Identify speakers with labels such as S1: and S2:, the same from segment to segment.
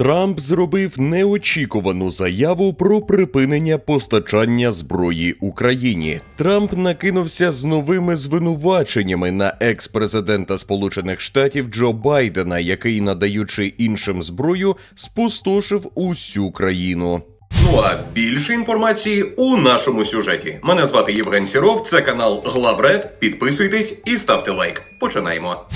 S1: Трамп зробив неочікувану заяву про припинення постачання зброї Україні. Трамп накинувся з новими звинуваченнями на екс-президента Сполучених Штатів Джо Байдена, який, надаючи іншим зброю, спустошив усю країну.
S2: Ну а більше інформації у нашому сюжеті. Мене звати Євген Сіров, це канал Главред. Підписуйтесь і ставте лайк. Починаємо.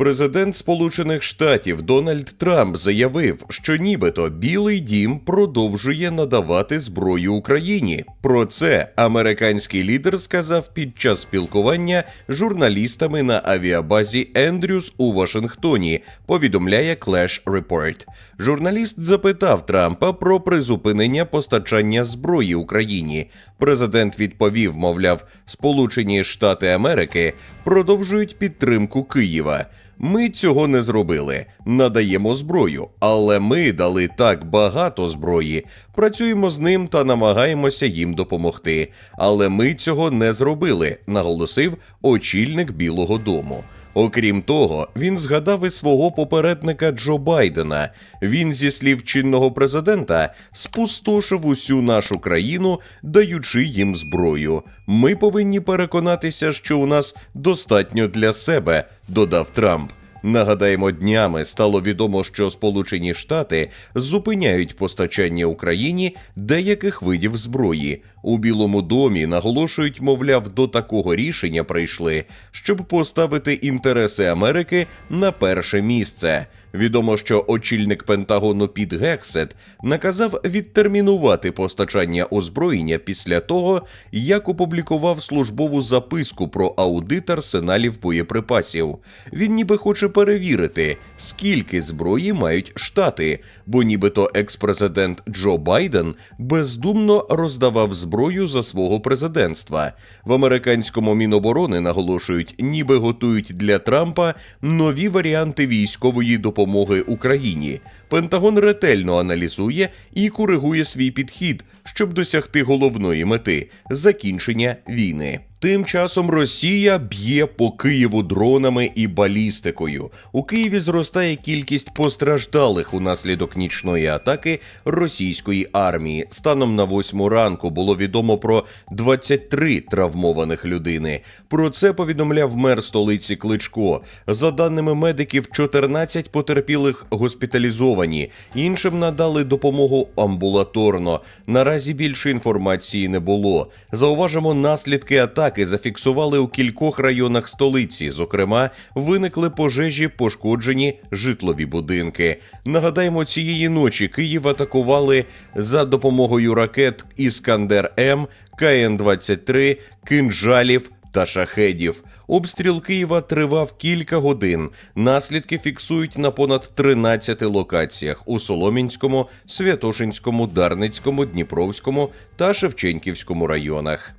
S1: Президент Сполучених Штатів Дональд Трамп заявив, що нібито Білий Дім продовжує надавати зброю Україні. Про це американський лідер сказав під час спілкування журналістами на авіабазі Ендрюс у Вашингтоні. Повідомляє Clash Report. Журналіст запитав Трампа про призупинення постачання зброї Україні. Президент відповів, мовляв, Сполучені Штати Америки продовжують підтримку Києва. Ми цього не зробили. Надаємо зброю, але ми дали так багато зброї. Працюємо з ним та намагаємося їм допомогти. Але ми цього не зробили, наголосив очільник Білого Дому. Окрім того, він згадав і свого попередника Джо Байдена. Він, зі слів чинного президента, спустошив усю нашу країну, даючи їм зброю. Ми повинні переконатися, що у нас достатньо для себе, додав Трамп. Нагадаємо, днями стало відомо, що Сполучені Штати зупиняють постачання Україні деяких видів зброї. У Білому домі наголошують, мовляв, до такого рішення прийшли, щоб поставити інтереси Америки на перше місце. Відомо, що очільник Пентагону Піт Гексет наказав відтермінувати постачання озброєння після того, як опублікував службову записку про аудит арсеналів боєприпасів. Він ніби хоче перевірити, скільки зброї мають штати, бо нібито екс-президент Джо Байден бездумно роздавав зброю за свого президентства. В американському міноборони наголошують, ніби готують для Трампа нові варіанти військової допомоги Україні. Пентагон ретельно аналізує і коригує свій підхід, щоб досягти головної мети закінчення війни. Тим часом Росія б'є по Києву дронами і балістикою. У Києві зростає кількість постраждалих унаслідок нічної атаки російської армії. Станом на восьму ранку було відомо про 23 травмованих людини. Про це повідомляв мер столиці Кличко. За даними медиків, 14 потерпілих госпіталізовані, іншим надали допомогу амбулаторно. Наразі більше інформації не було. Зауважимо наслідки атаки зафіксували у кількох районах столиці. Зокрема, виникли пожежі, пошкоджені житлові будинки. Нагадаємо, цієї ночі Київ атакували за допомогою ракет Іскандер М, КН-23, кинжалів та шахедів. Обстріл Києва тривав кілька годин. Наслідки фіксують на понад 13 локаціях у Соломінському, Святошинському, Дарницькому, Дніпровському та Шевченківському районах.